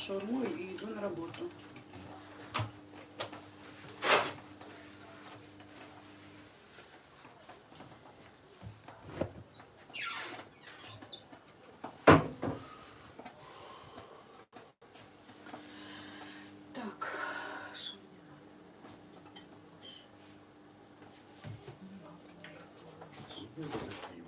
шаурму і йду на роботу. Так, що мені Так.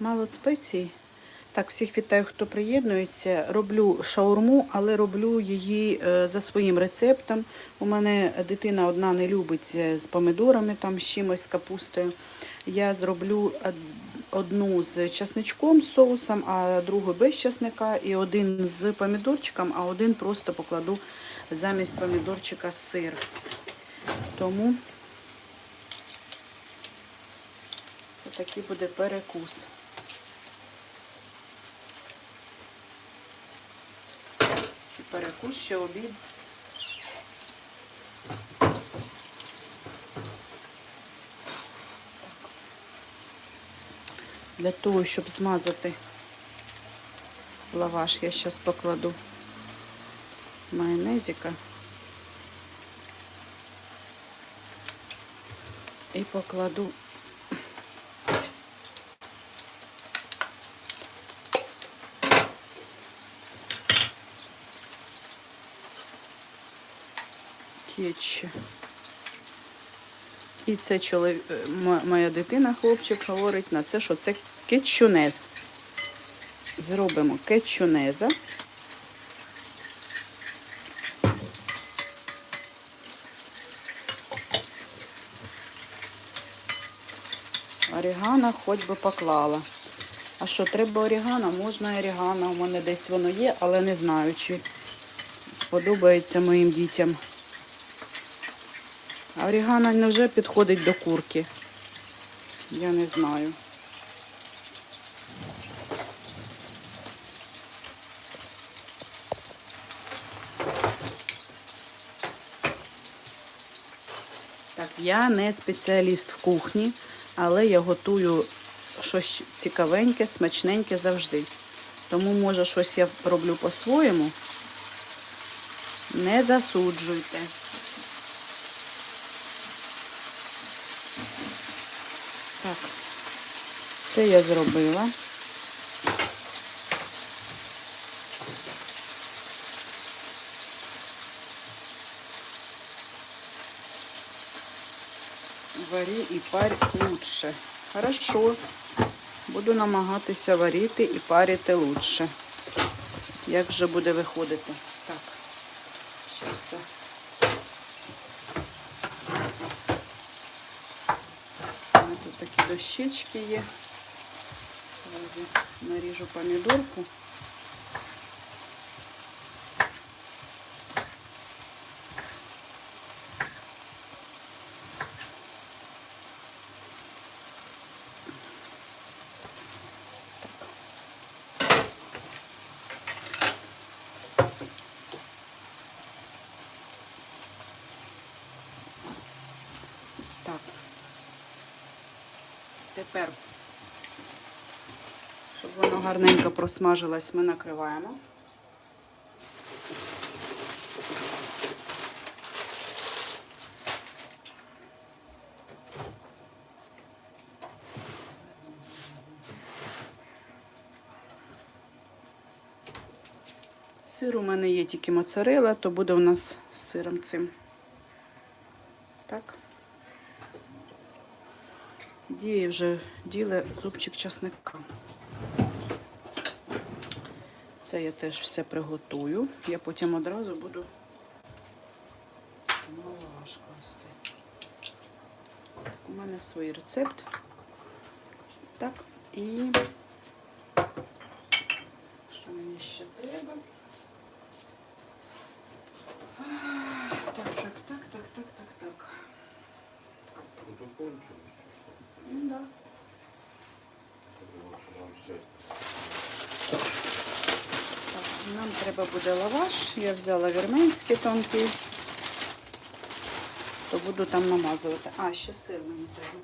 Мало спецій. Так, всіх вітаю, хто приєднується. Роблю шаурму, але роблю її е, за своїм рецептом. У мене дитина одна не любить е, з помидорами, там з чимось з капустою. Я зроблю одну з часничком з соусом, а другу без часника, і один з помідорчиком, а один просто покладу замість помідорчика сир. Тому це такий буде перекус. Перекус, чи обід. Для того, щоб змазати лаваш, я зараз покладу майонезика і покладу кетчуп. І це чоловік, моя дитина, хлопчик, говорить на це, що це кетчунез. Зробимо кетчунеза. Орігано хоч би поклала. А що, треба орігано? Можна орігано. У мене десь воно є, але не знаю, чи сподобається моїм дітям. А орігано не вже підходить до курки. Я не знаю. Так, я не спеціаліст в кухні, але я готую щось цікавеньке, смачненьке завжди. Тому, може, щось я роблю по-своєму. Не засуджуйте. Це я зробила. Варі і парь лучше. Хорошо. Буду намагатися варити і парити лучше. Як же буде виходити? Так, зараз. У мене тут такі дощечки є. Я наріжу помідорку. Тепер, щоб воно гарненько просмажилось, ми накриваємо. Сир у мене є тільки моцарела, то буде у нас з сиром цим. Так. Діє вже діле зубчик часника. Це я теж все приготую. Я потім одразу буду класти. Так, у мене свій рецепт. Так, і що мені ще треба? Так, так, так, так, так, так, так. Ну, закончилось. Ну, да. Я думал, что нам взять. Так, нам треба буде лаваш. Я взяла вірменський тонкий. То буду там намазувати. А, ще сир мені треба.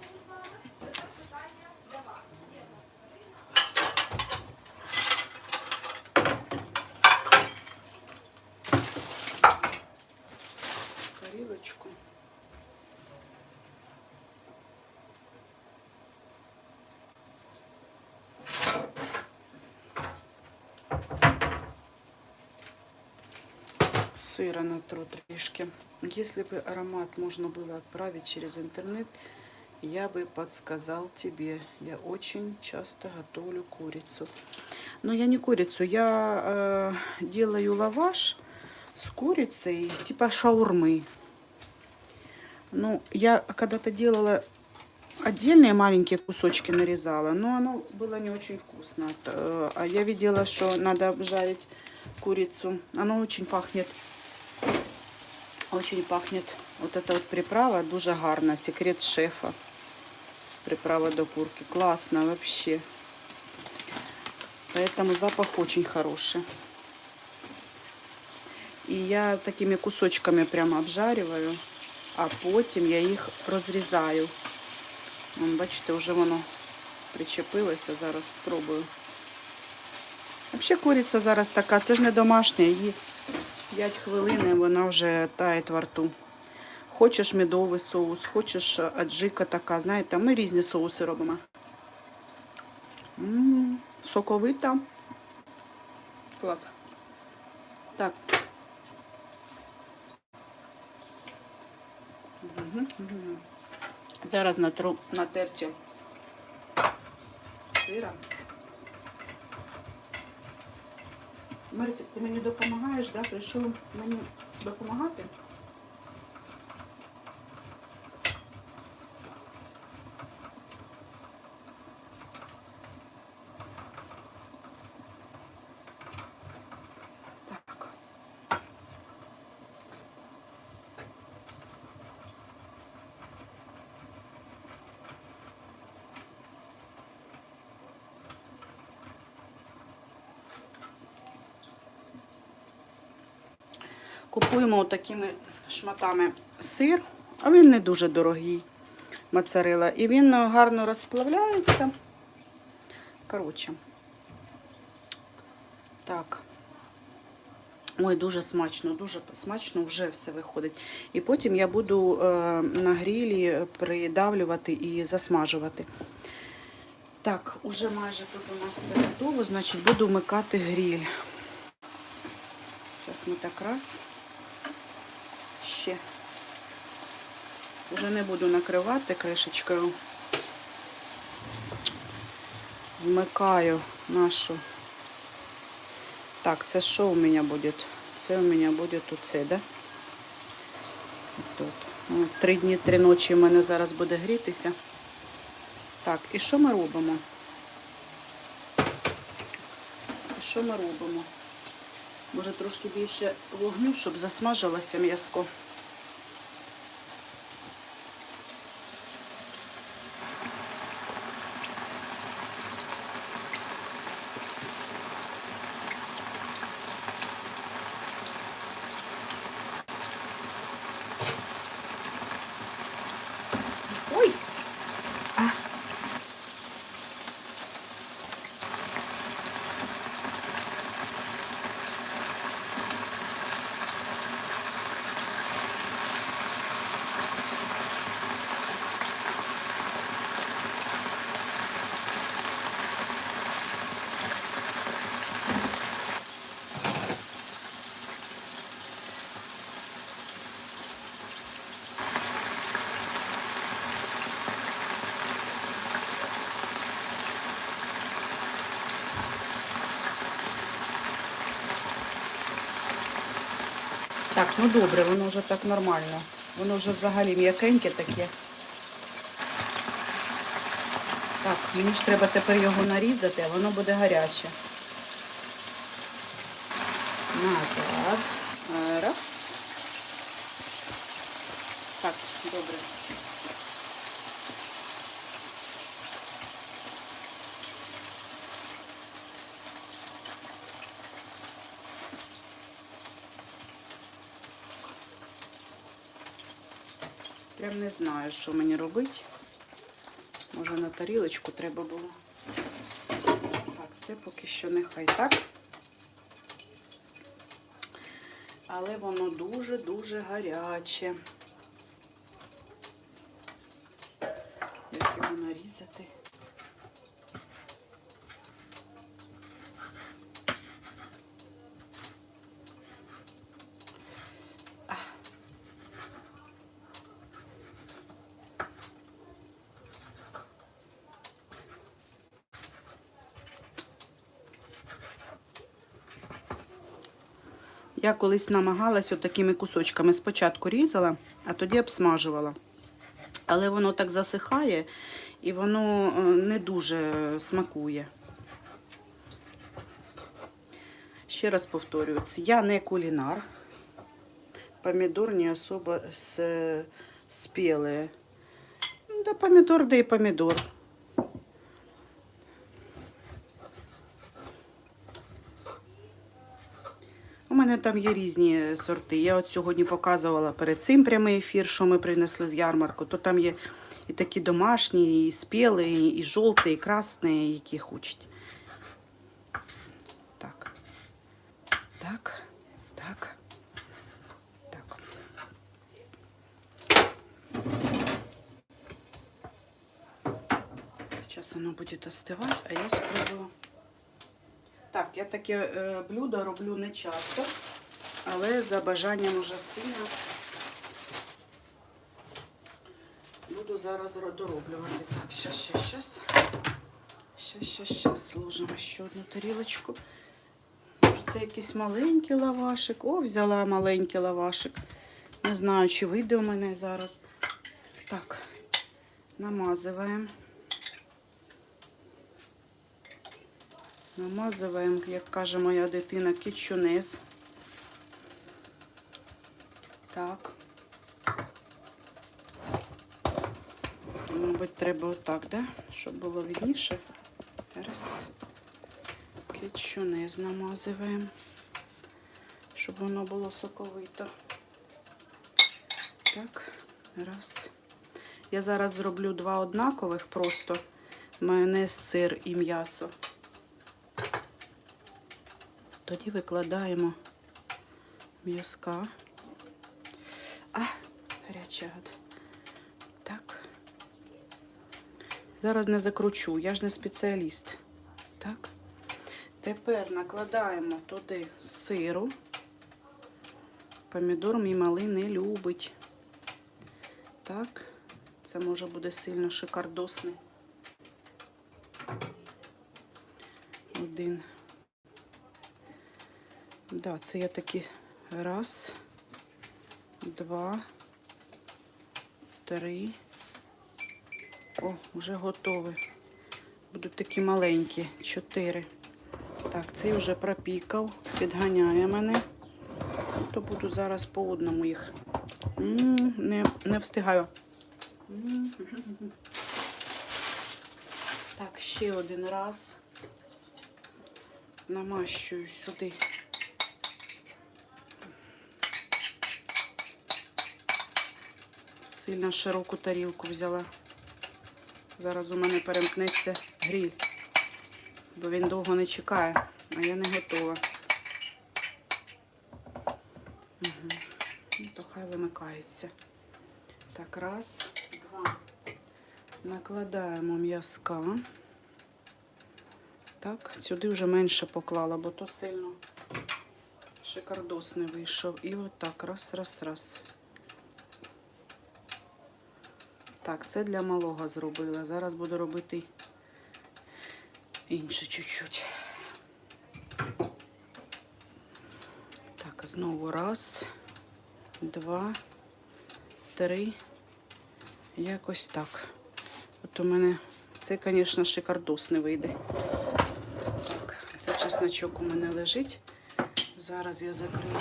Сыра натру трішки. Если бы аромат можно было отправить через интернет, я бы подсказал тебе. Я очень часто готовлю курицу. Но я не курицу, я э, делаю лаваш с курицей, типа шаурмы. Ну, я когда-то делала отдельные маленькие кусочки нарезала, но оно было не очень вкусно. Э, А я видела, что надо обжарить курицу. Оно очень пахнет. Очень пахнет. Вот эта вот приправа дуже гарна. Секрет шефа. Приправа до курки. Классно вообще. Поэтому запах очень хороший. І я такими кусочками прямо обжарюваю, а потім я їх розрізаю. Вон, бачите, вже воно причепилося. Зараз спробую. Взагалі куриця зараз така, це ж не домашня, 5 хвилин вона вже тає во рту. Хочеш медовий соус, хочеш аджика така, знаєте, ми різні соуси робимо. М, соковита. Клас. Так. Мгм. Зараз натру на терці сира. Марисик, ти мені допомагаєш, да? Прийшов мені допомагати? Купуємо такими шматами сир, а він не дуже дорогий моцарела. І він гарно розплавляється. Коротше. Так. Ой, дуже смачно, дуже смачно вже все виходить. І потім я буду е, на грілі придавлювати і засмажувати. Так, уже майже тут у нас все готово, значить буду вмикати гріль. Зараз ми так раз. Ще. Уже не буду накривати кришечкою. Вмикаю нашу. Так, це що у мене буде? Це у мене буде тут це, да? Тут. О, Три дні, три ночі в мене зараз буде грітися. Так, і що ми робимо? І що ми робимо? Може трошки більше вогню, щоб засмажилося м'яско. Ой! А. Так, ну добре, воно вже так нормально. Воно вже взагалі м'якеньке таке. Так, мені ж треба тепер його нарізати, а воно буде гаряче. Назад. Е, Раз. Так, добре. Прям не знаю, що мені робити. Може на тарілочку треба було. Так, це поки що нехай так. Але воно дуже-дуже гаряче. Як його нарізати? Я колись намагалась такими кусочками спочатку різала, а тоді обсмажувала. Але воно так засихає і воно е, не дуже смакує. Ще раз повторюю, я не кулінар. Помідор не особо с- спелые. Ну, Да помидор, да и помидор. Там є різні сорти. Я от сьогодні показувала перед цим прямий ефір, що ми принесли з ярмарку. То там є і такі домашні, і спілі, і жовті, і красні, які хочуть. Так. Так. Так. Так. Сейчас оно будет остывать, а я спробую. Так, я таке е, блюдо роблю не часто, але за бажанням уже сина буду зараз дороблювати. Так, щас, щас, щас. Щас, щас, щас. Сложимо ще одну тарілочку. Це якийсь маленький лавашик. О, взяла маленький лавашик. Не знаю, чи вийде у мене зараз. Так, намазуємо. Намазуємо, як каже моя дитина, кетчунез. Так. Мабуть, треба отак, да? Щоб було видніше. Раз. Кетчунез намазуємо, щоб воно було соковито. Так, раз. Я зараз зроблю два однакових просто. Майонез, сир і м'ясо. Тоді викладаємо м'язка. А, гарячий. Так. Зараз не закручу, я ж не спеціаліст. Так. Тепер накладаємо туди сиру. Помідор мій малий не любить. Так. Це може буде сильно шикардосний. Один. Да, це я такі раз, два, три. О, вже готові. Будуть такі маленькі. Чотири. Так, цей вже пропікав, підганяє мене. То буду зараз по одному їх. М, Не, не встигаю. М. Так, ще один раз. Намащую сюди. Сильно широку тарілку взяла. Зараз у мене перемкнеться гріль, бо він довго не чекає, а я не готова. Угу. То хай вимикається. Так, раз, два. Накладаємо м'язка. Так, сюди вже менше поклала, бо то сильно шикардос не вийшов. І отак, раз, раз, раз. Так, це для малого зробила. Зараз буду робити інше чуть-чуть. Так, знову раз. два, три. Якось так. От у мене це, звісно, шикардос не вийде. Так, це чесночок у мене лежить. Зараз я закрию.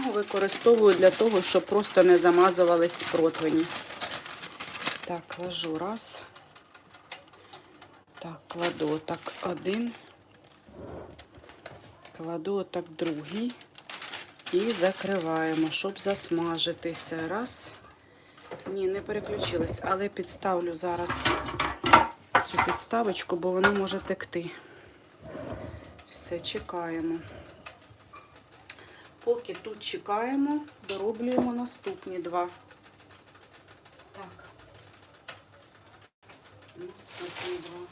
Бумагу використовую для того, щоб просто не замазувались противні. Так, ложу раз. Так, кладу отак один. Кладу отак другий. І закриваємо, щоб засмажитися. Раз. Ні, не переключилась, але підставлю зараз цю підставочку, бо воно може текти. Все, чекаємо. Поки тут чекаємо, дороблюємо наступні два. Так. Наступні два.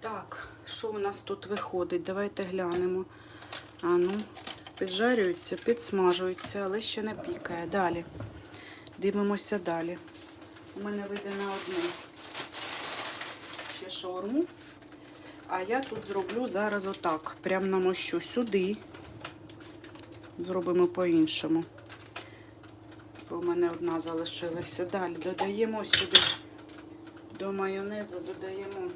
Так, що у нас тут виходить? Давайте глянемо. А ну, піджарюється, підсмажується, але ще не пікає. Далі. Дивимося далі. У мене вийде на одну ще шаурму. А я тут зроблю зараз отак. Прям намощу сюди. Зробимо по-іншому. Бо в мене одна залишилася. Далі додаємо сюди до майонезу, додаємо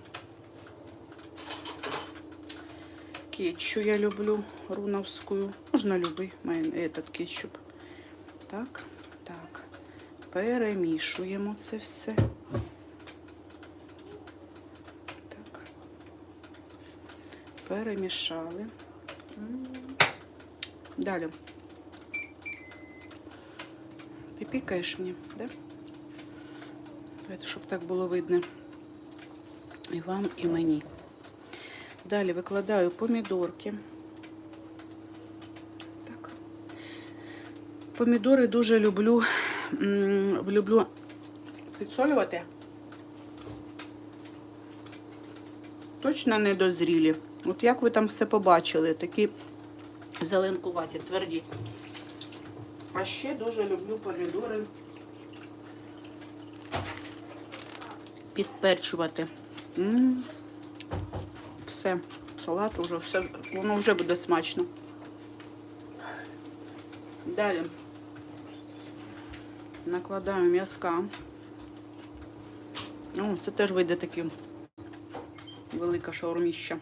кетчу я люблю руновскую. Можна любий этот кетчуп. Так, так. Перемішуємо це все. Так. Перемішали. Далі. Ти пікаєш мені, да? Давайте, щоб так було видно і вам, і мені. Далі викладаю помідорки. Так. Помідори дуже люблю, люблю підсолювати. Точно не дозрілі. От як ви там все побачили, такі зеленкуваті, тверді. А ще дуже люблю помідори підперчувати. М. Все, салат уже все, воно вже буде смачно. Далі накладаю м'язка. О, це теж вийде таке велика шаурміща.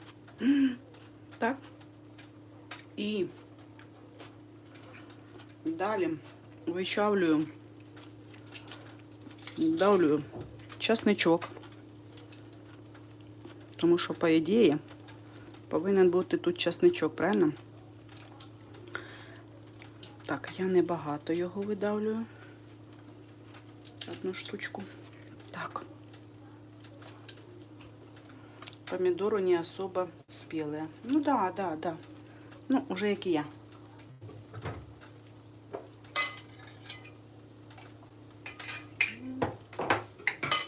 Так. І далі вичавлюю, давлю часничок. Тому що, по ідеї, повинен бути тут часничок, правильно? Так, я небагато його видавлюю. Одну штучку. Так. Помидоры не особо спелые. Ну да, да, да. Ну, уже як і я.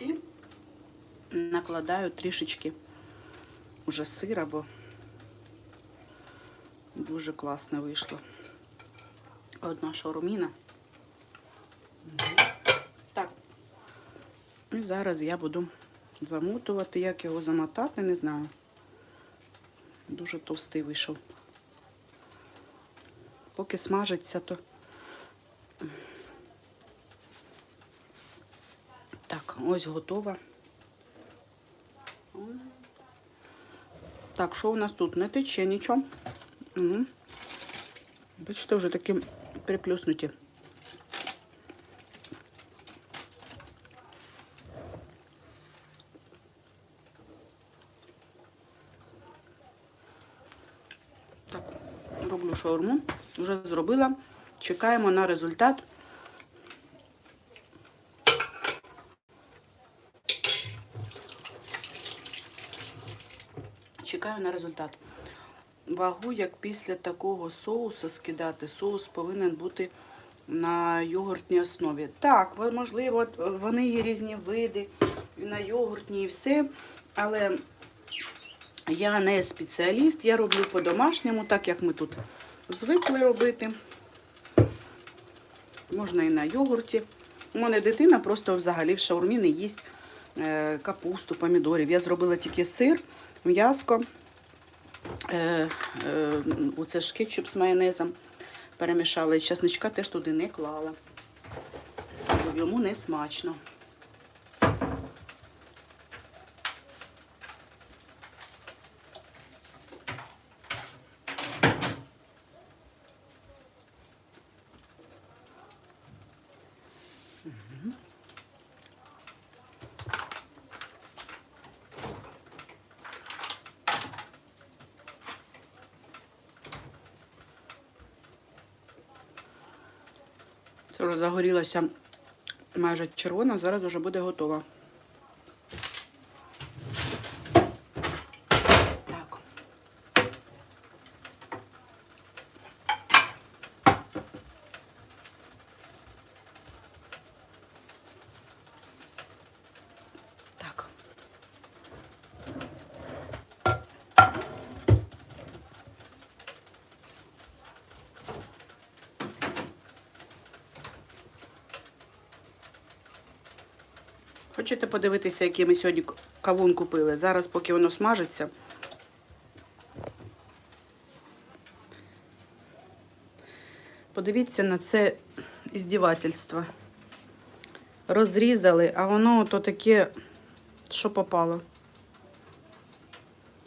І накладаю трішечки уже сира, бо дуже класно вийшло. Одна. Мгм. Так. І зараз я буду замотувати. Як його замотати, не знаю. Дуже товстий вийшов. Поки смажиться, то. Так, ось готова. Так, що у нас тут? Не тече нічого. Угу. Бачите, вже такі приплюснуті. Так, роблю шаурму. Вже зробила. Чекаємо на результат. Чекаю на результат. Вагу, як після такого соусу скидати. Соус повинен бути на йогуртній основі. Так, можливо, вони є різні види і на йогуртній і все. Але я не спеціаліст, я роблю по-домашньому, так як ми тут звикли робити. Можна і на йогурті. У мене дитина просто взагалі в шаурмі не їсть е, капусту, помідорів. Я зробила тільки сир, м'яско, е, е, оце ж кетчуп з майонезом перемішала. І часничка теж туди не клала. Бо йому не смачно. Загорілася майже червона, зараз вже буде готова. Так. Так. Хочете подивитися, який ми сьогодні кавун купили? Зараз, поки воно смажиться. Подивіться на це іздівательство. Розрізали, а воно то таке, що попало.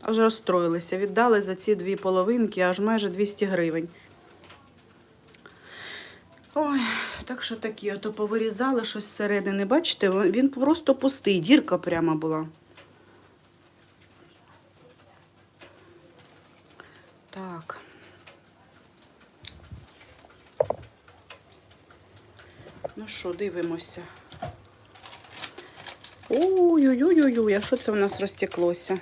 Аж розстроїлися. Віддали за ці дві половинки аж майже 200 гривень. Ой, так що такі, ото повирізали щось зсередини. Бачите, він просто пустий, дірка прямо була. Так. Ну що, дивимося. Ой-ой-ой-ой, а що це у нас розтеклося?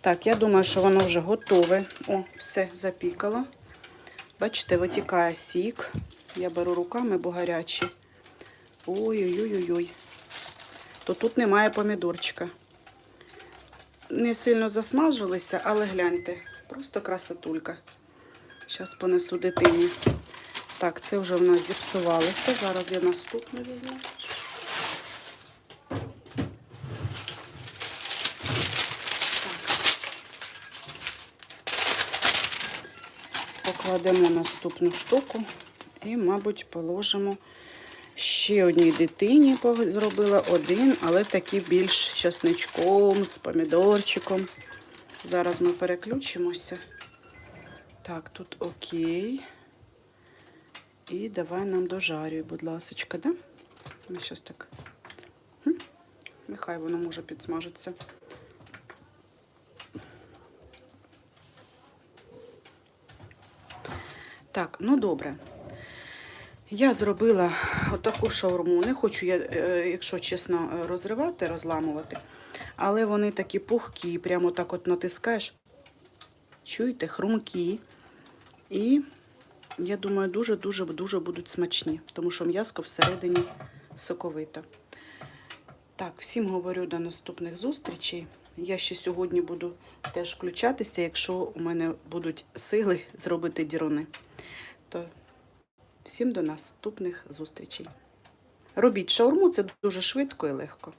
Так, я думаю, що воно вже готове. О, все запікало. Бачите, витікає сік. Я беру руками, бо гарячі. Ой-ой-ой-ой. То тут немає помідорчика. Не сильно засмажилися, але гляньте, просто красотулька. Зараз понесу дитині. Так, це вже в нас зіпсувалося. Зараз я наступну візьму. Покладемо наступну штуку і, мабуть, положимо ще одній дитині. Зробила один, але такий більш часничком, з помідорчиком. Зараз ми переключимося. Так, тут окей. І давай нам дожарюй, будь ласочка, да? Ми зараз так. Хм. Нехай воно може підсмажитися. Так, ну добре. Я зробила отаку шаурму. Не хочу я, е, якщо чесно, розривати, розламувати. Але вони такі пухкі, прямо так от натискаєш. Чуєте, хрумкі. І я думаю, дуже-дуже дуже будуть смачні, тому що м'яско всередині соковито. Так, всім говорю до наступних зустрічей. Я ще сьогодні буду теж включатися, якщо у мене будуть сили зробити дірони. То всім до наступних зустрічей. Робіть шаурму, це дуже швидко і легко.